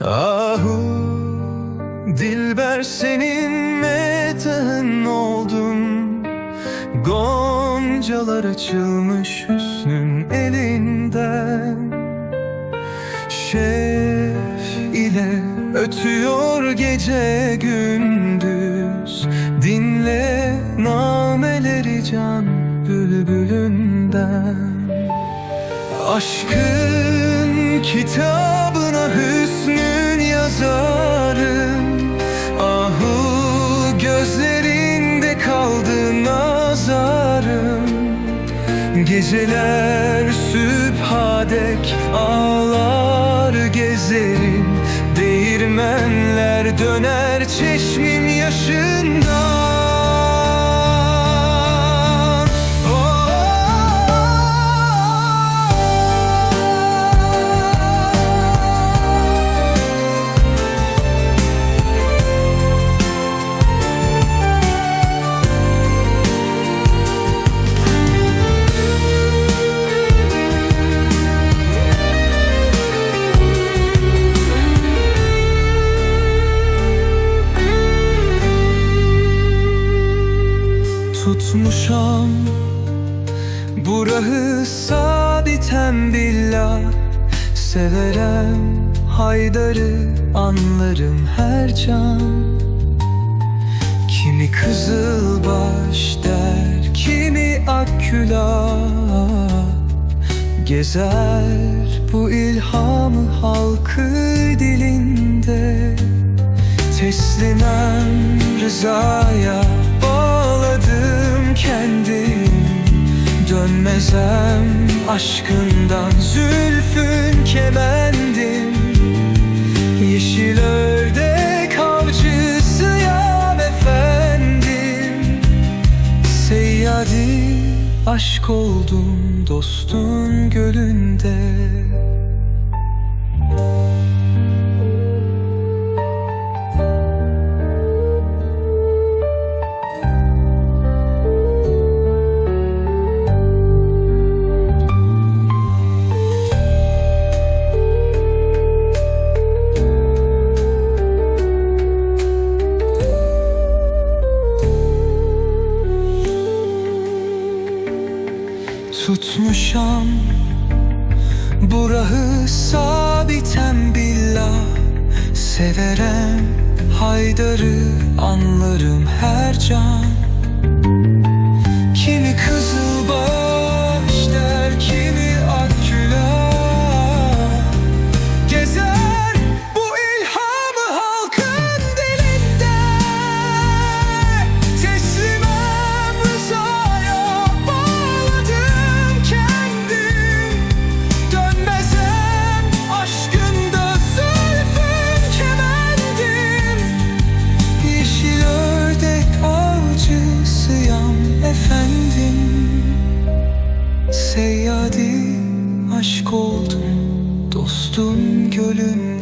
Ahu Dilber senin metahın oldum. Goncalar açılmış hüsnün elinden. Şef ile ötüyor gece gündüz. Dinle nameleri can bülbülünden. Aşkın kitabına Geceler sübhadek ağlar gezerim. Değirmenler döner çeşmim Tutmuşam. Burahı sabiten billah Severem Haydar'ı anlarım her can. Kimi kızılbaş der Kimi akkülah Gezer bu ilhamı halkı dilinde. Teslimem rızaya Dönmezem aşkından zülfün kemendim. Yeşil ördek avcısıyam efendim. Seyyadi aşk oldum dostun gölünde Tutmuşam. Burahı sabiten billah. Severem Haydar'ı anlarım her can avcısıyam efendim. Seyyadi aşk oldum dostum gölünde